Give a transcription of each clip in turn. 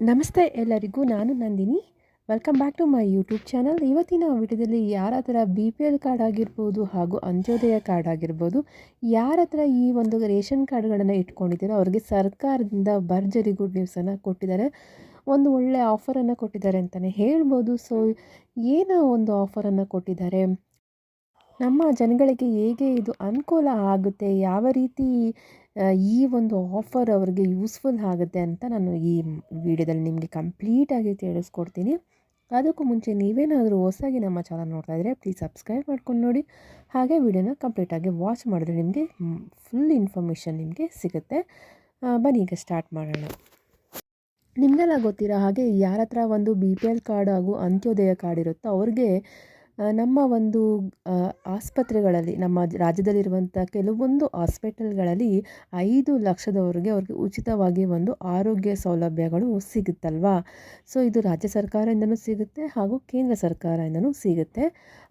ನಮಸ್ತೆ ಎಲ್ಲರಿಗೂ, ನಾನು Nandini. Welcome back to my YouTube channel ಇವತ್ತಿನ ವಿಡಿಯೋದಲ್ಲಿ ಯಾರ ಹತ್ರ ಬಿ ಪಿ ಎಲ್ ಕಾರ್ಡ್ ಆಗಿರ್ಬೋದು ಹಾಗೂ ಅಂತ್ಯೋದಯ ಕಾರ್ಡ್ ಆಗಿರ್ಬೋದು, ಯಾರ ಹತ್ರ ಈ ಒಂದು ರೇಷನ್ ಕಾರ್ಡ್ಗಳನ್ನು ಇಟ್ಕೊಂಡಿದ್ದೀರೋ ಅವರಿಗೆ ಸರ್ಕಾರದಿಂದ ಭರ್ಜರಿ ಗುಡ್ ನ್ಯೂಸನ್ನು ಕೊಟ್ಟಿದ್ದಾರೆ. ಒಂದು ಒಳ್ಳೆಯ ಆಫರನ್ನು ಕೊಟ್ಟಿದ್ದಾರೆ ಅಂತಲೇ ಹೇಳ್ಬೋದು. ಸೊ ಏನೋ ಒಂದು ಆಫರನ್ನು ಕೊಟ್ಟಿದ್ದಾರೆ? ನಮ್ಮ ಜನಗಳಿಗೆ ಹೇಗೆ ಇದು ಅನುಕೂಲ ಆಗುತ್ತೆ? ಯಾವ ರೀತಿ ಈ ಒಂದು ಆಫರ್ ಅವ್ರಿಗೆ ಯೂಸ್ಫುಲ್ ಆಗುತ್ತೆ ಅಂತ ನಾನು ಈ ವಿಡಿಯೋದಲ್ಲಿ ನಿಮಗೆ ಕಂಪ್ಲೀಟಾಗಿ ತಿಳಿಸ್ಕೊಡ್ತೀನಿ. ಅದಕ್ಕೂ ಮುಂಚೆ ನೀವೇನಾದರೂ ಹೊಸಾಗಿ ನಮ್ಮ ಚಾನಲ್ ನೋಡ್ತಾ ಇದ್ದರೆ ಪ್ಲೀಸ್ ಸಬ್ಸ್ಕ್ರೈಬ್ ಮಾಡ್ಕೊಂಡು ನೋಡಿ. ಹಾಗೆ ವಿಡಿಯೋನ ಕಂಪ್ಲೀಟಾಗಿ ವಾಚ್ ಮಾಡಿದ್ರೆ ನಿಮಗೆ ಫುಲ್ ಇನ್ಫಾರ್ಮೇಷನ್ ನಿಮಗೆ ಸಿಗುತ್ತೆ. ಬನ್ನಿ ಈಗ ಸ್ಟಾರ್ಟ್ ಮಾಡೋಣ. ನಿಮಗೆಲ್ಲ ಗೊತ್ತಿರೋ ಹಾಗೆ ಯಾರ ಹತ್ರ ಒಂದು ಬಿ ಪಿ ಎಲ್ ಕಾರ್ಡ್ ಹಾಗೂ ಅಂತ್ಯೋದಯ ಕಾರ್ಡ್ ಇರುತ್ತೋ ಅವ್ರಿಗೆ ನಮ್ಮ ಒಂದು ಆಸ್ಪತ್ರೆಗಳಲ್ಲಿ, ನಮ್ಮ ರಾಜ್ಯದಲ್ಲಿರುವಂಥ ಕೆಲವೊಂದು ಹಾಸ್ಪಿಟಲ್ಗಳಲ್ಲಿ ಐದು ಲಕ್ಷದವರೆಗೆ ಅವ್ರಿಗೆ ಉಚಿತವಾಗಿ ಒಂದು ಆರೋಗ್ಯ ಸೌಲಭ್ಯಗಳು ಸಿಗುತ್ತಲ್ವಾ? ಸೊ ಇದು ರಾಜ್ಯ ಸರ್ಕಾರದಿಂದನೂ ಸಿಗುತ್ತೆ ಹಾಗೂ ಕೇಂದ್ರ ಸರ್ಕಾರದಿಂದನೂ ಸಿಗುತ್ತೆ.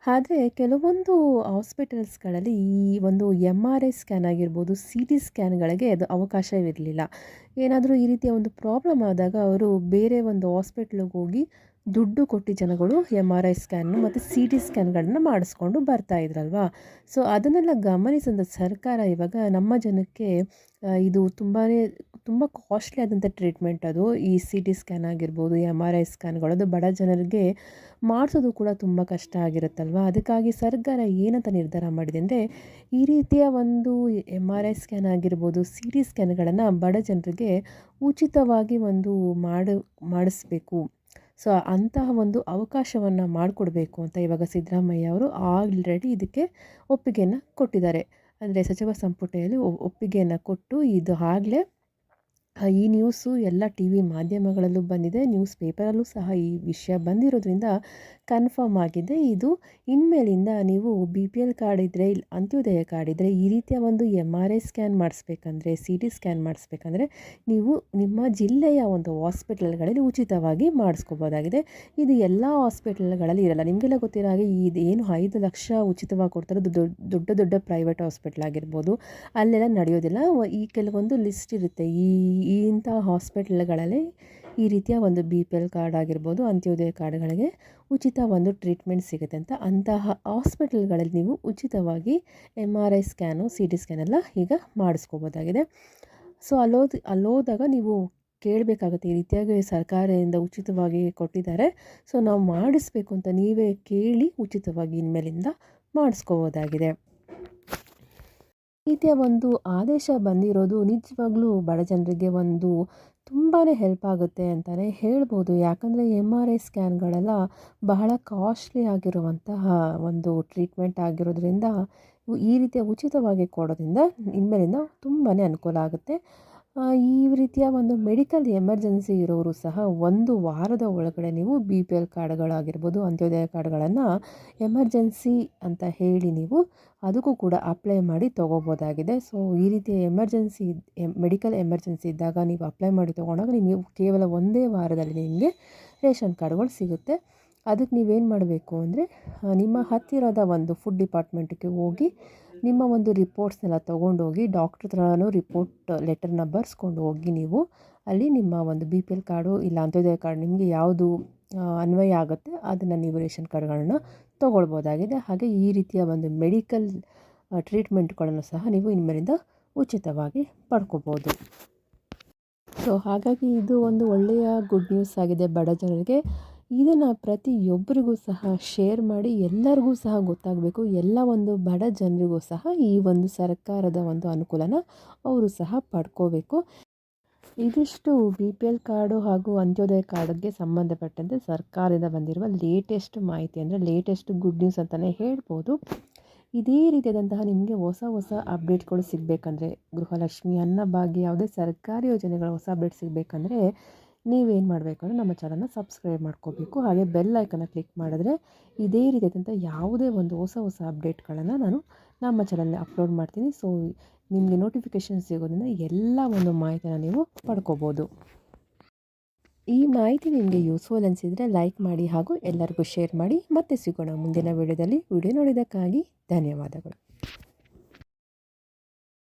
ಆದರೆ ಕೆಲವೊಂದು ಹಾಸ್ಪಿಟಲ್ಸ್ಗಳಲ್ಲಿ ಈ ಒಂದು ಎಂ ಆರ್ ಐ ಸ್ಕ್ಯಾನ್ ಆಗಿರ್ಬೋದು ಸಿ ಟಿ ಸ್ಕ್ಯಾನ್ಗಳಿಗೆ ಅದು ಅವಕಾಶವಿರಲಿಲ್ಲ ಏನಾದರೂ ಈ ರೀತಿಯ ಒಂದು ಪ್ರಾಬ್ಲಮ್ ಆದಾಗ ಅವರು ಬೇರೆ ಒಂದು ಹಾಸ್ಪಿಟ್ಲಿಗೆ ಹೋಗಿ ದುಡ್ಡು ಕೊಟ್ಟು ಜನಗಳು ಎಂ ಆರ್ ಐ ಸ್ಕ್ಯಾನು ಮತ್ತು ಸಿ ಟಿ ಸ್ಕ್ಯಾನ್ಗಳನ್ನ ಮಾಡಿಸ್ಕೊಂಡು ಬರ್ತಾ ಇದ್ರಲ್ವಾ? ಸೊ ಅದನ್ನೆಲ್ಲ ಗಮನಿಸಿದ ಸರ್ಕಾರ ಇವಾಗ ನಮ್ಮ ಜನಕ್ಕೆ ಇದು ತುಂಬಾ ತುಂಬ ಕಾಸ್ಟ್ಲಿ ಆದಂಥ ಟ್ರೀಟ್ಮೆಂಟ್ ಅದು. ಈ ಸಿ ಟಿ ಸ್ಕ್ಯಾನ್ ಆಗಿರ್ಬೋದು ಎಂ ಆರ್ ಐ ಸ್ಕ್ಯಾನ್ಗಳು ಅದು ಬಡ ಜನರಿಗೆ ಮಾಡಿಸೋದು ಕೂಡ ತುಂಬ ಕಷ್ಟ ಆಗಿರುತ್ತಲ್ವ? ಅದಕ್ಕಾಗಿ ಸರ್ಕಾರ ಏನಂತ ನಿರ್ಧಾರ ಮಾಡಿದೆ ಅಂದರೆ, ಈ ರೀತಿಯ ಒಂದು ಎಂ ಆರ್ ಐ ಸ್ಕ್ಯಾನ್ ಆಗಿರ್ಬೋದು ಸಿ ಟಿ ಸ್ಕ್ಯಾನ್ಗಳನ್ನು ಬಡ ಜನರಿಗೆ ಉಚಿತವಾಗಿ ಒಂದು ಮಾಡು, ಮಾಡಿಸ್ಬೇಕು. ಸೊ ಅಂತಹ ಒಂದು ಅವಕಾಶವನ್ನು ಮಾಡಿಕೊಡ್ಬೇಕು ಅಂತ ಇವಾಗ ಸಿದ್ದರಾಮಯ್ಯ ಅವರು ಆಲ್ರೆಡಿ ಇದಕ್ಕೆ ಒಪ್ಪಿಗೆಯನ್ನು ಕೊಟ್ಟಿದ್ದಾರೆ. ಅಂದರೆ ಸಚಿವ ಸಂಪುಟದಲ್ಲಿ ಒಪ್ಪಿಗೆಯನ್ನು ಕೊಟ್ಟು ಇದು ಆಗಲೇ ಈ ನ್ಯೂಸು ಎಲ್ಲ ಟಿ ವಿ ಮಾಧ್ಯಮಗಳಲ್ಲೂ ಬಂದಿದೆ ನ್ಯೂಸ್ ಪೇಪರಲ್ಲೂ ಸಹ ಈ ವಿಷಯ ಬಂದಿರೋದ್ರಿಂದ ಕನ್ಫರ್ಮ್ ಆಗಿದೆ. ಇದು ಇನ್ಮೇಲಿಂದ ನೀವು ಬಿ ಪಿ ಎಲ್ ಕಾರ್ಡ್ ಇದ್ದರೆ ಇಲ್ಲಿ ಅಂತ್ಯೋದಯ ಕಾರ್ಡ್ ಇದ್ದರೆ ಈ ರೀತಿಯ ಒಂದು ಎಂ ಆರ್ ಐ ಸ್ಕ್ಯಾನ್ ಮಾಡಿಸ್ಬೇಕಂದ್ರೆ, ಸಿ ಟಿ ಸ್ಕ್ಯಾನ್ ಮಾಡಿಸ್ಬೇಕಂದ್ರೆ, ನೀವು ನಿಮ್ಮ ಜಿಲ್ಲೆಯ ಒಂದು ಹಾಸ್ಪಿಟಲ್ಗಳಲ್ಲಿ ಉಚಿತವಾಗಿ ಮಾಡಿಸ್ಕೋಬೋದಾಗಿದೆ. ಇದು ಎಲ್ಲ ಹಾಸ್ಪಿಟಲ್ಗಳಲ್ಲಿ ಇರಲ್ಲ. ನಿಮಗೆಲ್ಲ ಗೊತ್ತಿರೋ ಹಾಗೆ ಇದು ಏನು ಐದು ಲಕ್ಷ ಉಚಿತವಾಗಿ ಕೊಡ್ತಾರೆ ದೊಡ್ಡ ದೊಡ್ಡ ಪ್ರೈವೇಟ್ ಹಾಸ್ಪಿಟ್ಲ್ ಆಗಿರ್ಬೋದು. ಅಲ್ಲೆಲ್ಲ ನಡೆಯೋದಿಲ್ಲ. ಈ ಕೆಲವೊಂದು ಲಿಸ್ಟ್ ಇರುತ್ತೆ. ಈ ಇಂಥ ಹಾಸ್ಪಿಟಲ್ಗಳಲ್ಲಿ ಈ ರೀತಿಯ ಒಂದು ಬಿ ಪಿ ಎಲ್ ಕಾರ್ಡ್ ಆಗಿರ್ಬೋದು ಅಂತ್ಯೋದಯ ಕಾರ್ಡ್ಗಳಿಗೆ ಉಚಿತ ಒಂದು ಟ್ರೀಟ್ಮೆಂಟ್ ಸಿಗುತ್ತೆ ಅಂತ ಅಂತಹ ಹಾಸ್ಪಿಟಲ್ಗಳಲ್ಲಿ ನೀವು ಉಚಿತವಾಗಿ M R I scan C T scan ಎಲ್ಲ ಈಗ ಮಾಡಿಸ್ಕೋಬೋದಾಗಿದೆ. ಸೊ ಅಲ್ಲೋದ, ಅಲ್ಲೋದಾಗ ನೀವು ಕೇಳಬೇಕಾಗುತ್ತೆ ಈ ರೀತಿಯಾಗಿ ಸರ್ಕಾರದಿಂದ ಉಚಿತವಾಗಿ ಕೊಟ್ಟಿದ್ದಾರೆ. ಸೊ ನಾವು ಮಾಡಿಸ್ಬೇಕು ಅಂತ ನೀವೇ ಕೇಳಿ ಉಚಿತವಾಗಿ ಇನ್ಮೇಲಿಂದ ಮಾಡಿಸ್ಕೋಬೋದಾಗಿದೆ. ರೀತಿಯ ಒಂದು ಆದೇಶ ಬಂದಿರೋದು ನಿಜವಾಗ್ಲೂ ಬಡ ಜನರಿಗೆ ಒಂದು ತುಂಬಾ ಹೆಲ್ಪ್ ಆಗುತ್ತೆ ಅಂತಲೇ ಹೇಳ್ಬೋದು. ಯಾಕಂದರೆ ಎಂ ಆರ್ ಐ ಸ್ಕ್ಯಾನ್ಗಳೆಲ್ಲ ಬಹಳ ಕಾಸ್ಟ್ಲಿ ಆಗಿರುವಂತಹ ಒಂದು ಟ್ರೀಟ್ಮೆಂಟ್ ಆಗಿರೋದ್ರಿಂದ ಈ ರೀತಿಯ ಉಚಿತವಾಗಿ ಕೊಡೋದ್ರಿಂದ ಇನ್ಮೇಲಿಂದ ತುಂಬಾ ಅನುಕೂಲ ಆಗುತ್ತೆ. ಈ ರೀತಿಯ ಒಂದು ಮೆಡಿಕಲ್ ಎಮರ್ಜೆನ್ಸಿ ಇರೋರು ಸಹ ಒಂದು ವಾರದ ಒಳಗಡೆ ನೀವು ಬಿ ಪಿ ಎಲ್ ಕಾರ್ಡ್ಗಳಾಗಿರ್ಬೋದು, ಅಂತ್ಯೋದಯ ಕಾರ್ಡ್ಗಳನ್ನು ಎಮರ್ಜೆನ್ಸಿ ಅಂತ ಹೇಳಿ ನೀವು ಅದಕ್ಕೂ ಕೂಡ ಅಪ್ಲೈ ಮಾಡಿ ತೊಗೋಬೋದಾಗಿದೆ. ಸೊ, ಈ ರೀತಿಯ ಎಮರ್ಜೆನ್ಸಿ ಮೆಡಿಕಲ್ ಎಮರ್ಜೆನ್ಸಿ ಇದ್ದಾಗ ನೀವು ಅಪ್ಲೈ ಮಾಡಿ ತೊಗೊಂಡಾಗ ನೀವು ಕೇವಲ ಒಂದೇ ವಾರದಲ್ಲಿ ನಿಮಗೆ ರೇಷನ್ ಕಾರ್ಡ್ಗಳು ಸಿಗುತ್ತೆ. ಅದಕ್ಕೆ ನೀವೇನು ಮಾಡಬೇಕು ಅಂದರೆ ನಿಮ್ಮ ಹತ್ತಿರದ ಒಂದು ಫುಡ್ ಡಿಪಾರ್ಟ್ಮೆಂಟ್ಗೆ ಹೋಗಿ ನಿಮ್ಮ ಒಂದು ರಿಪೋರ್ಟ್ಸ್ನೆಲ್ಲ ತೊಗೊಂಡೋಗಿ ಡಾಕ್ಟ್ರ್ ಹತ್ರನೂ ರಿಪೋರ್ಟ್ ಲೆಟರ್ನ ಬರ್ಸ್ಕೊಂಡು ಹೋಗಿ ನೀವು ಅಲ್ಲಿ ನಿಮ್ಮ ಒಂದು ಬಿ ಪಿ ಎಲ್ ಕಾರ್ಡು ಇಲ್ಲ ಅಂತ್ಯೋದಯ ಕಾರ್ಡ್ ನಿಮಗೆ ಯಾವುದು ಅನ್ವಯ ಆಗುತ್ತೆ ಅದನ್ನು ನೀವು ರೇಷನ್ ಕಾರ್ಡ್ಗಳನ್ನ ತೊಗೊಳ್ಬೋದಾಗಿದೆ. ಹಾಗೆ ಈ ರೀತಿಯ ಒಂದು ಮೆಡಿಕಲ್ ಟ್ರೀಟ್ಮೆಂಟ್ಗಳನ್ನು ಸಹ ನೀವು ಇನ್ಮೇಲಿಂದ ಉಚಿತವಾಗಿ ಪಡ್ಕೋಬೋದು. ಸೊ ಹಾಗಾಗಿ ಇದು ಒಂದು ಒಳ್ಳೆಯ ಗುಡ್ ನ್ಯೂಸ್ ಆಗಿದೆ ಬಡ ಜನರಿಗೆ. ಇದನ್ನು ಪ್ರತಿಯೊಬ್ಬರಿಗೂ ಸಹ ಶೇರ್ ಮಾಡಿ ಎಲ್ಲರಿಗೂ ಸಹ ಗೊತ್ತಾಗಬೇಕು. ಎಲ್ಲ ಒಂದು ಬಡ ಜನರಿಗೂ ಸಹ ಈ ಒಂದು ಸರ್ಕಾರದ ಒಂದು ಅನುಕೂಲನ ಅವರು ಸಹ ಪಡ್ಕೋಬೇಕು. ಇದಿಷ್ಟು ಬಿ ಪಿ ಎಲ್ ಕಾರ್ಡು ಹಾಗೂ ಅಂತ್ಯೋದಯ ಕಾರ್ಡ್ಗೆ ಸಂಬಂಧಪಟ್ಟಂತೆ ಸರ್ಕಾರದಿಂದ ಬಂದಿರುವ ಲೇಟೆಸ್ಟ್ ಮಾಹಿತಿ ಅಂದರೆ ಲೇಟೆಸ್ಟ್ ಗುಡ್ ನ್ಯೂಸ್ ಅಂತಲೇ ಹೇಳ್ಬೋದು. ಇದೇ ರೀತಿಯಾದಂತಹ ನಿಮಗೆ ಹೊಸ ಹೊಸ ಅಪ್ಡೇಟ್ಗಳು ಸಿಗಬೇಕಂದ್ರೆ ಗೃಹಲಕ್ಷ್ಮಿ, ಅನ್ನಭಾಗ್ಯ, ಯಾವುದೇ ಸರ್ಕಾರಿ ಯೋಜನೆಗಳ ಹೊಸ ಅಪ್ಡೇಟ್ ಸಿಗಬೇಕಂದ್ರೆ ನೀವೇನು ಮಾಡಬೇಕು ಅಂದರೆ ನಮ್ಮ ಚಾನಲ್ನ ಸಬ್ಸ್ಕ್ರೈಬ್ ಮಾಡ್ಕೋಬೇಕು. ಹಾಗೆ ಬೆಲ್ ಐಕನ್ನ ಕ್ಲಿಕ್ ಮಾಡಿದ್ರೆ ಇದೇ ರೀತಿಯಾದಂಥ ಯಾವುದೇ ಒಂದು ಹೊಸ ಹೊಸ ಅಪ್ಡೇಟ್ಗಳನ್ನು ನಾನು ನಮ್ಮ ಚಾನಲ್ನಲ್ಲಿ ಅಪ್ಲೋಡ್ ಮಾಡ್ತೀನಿ. ಸೊ ನಿಮಗೆ ನೋಟಿಫಿಕೇಷನ್ ಸಿಗೋದ್ರಿಂದ ಎಲ್ಲ ಒಂದು ಮಾಹಿತಿನ ನೀವು ಪಡ್ಕೋಬೋದು. ಈ ಮಾಹಿತಿ ನಿಮಗೆ ಯೂಸ್ಫುಲ್ ಅನಿಸಿದರೆ ಲೈಕ್ ಮಾಡಿ ಹಾಗೂ ಎಲ್ಲರಿಗೂ ಶೇರ್ ಮಾಡಿ. ಮತ್ತೆ ಸಿಗೋಣ ಮುಂದಿನ ವಿಡಿಯೋದಲ್ಲಿ ವಿಡಿಯೋ ನೋಡಿದ್ದಕ್ಕಾಗಿ ಧನ್ಯವಾದಗಳು.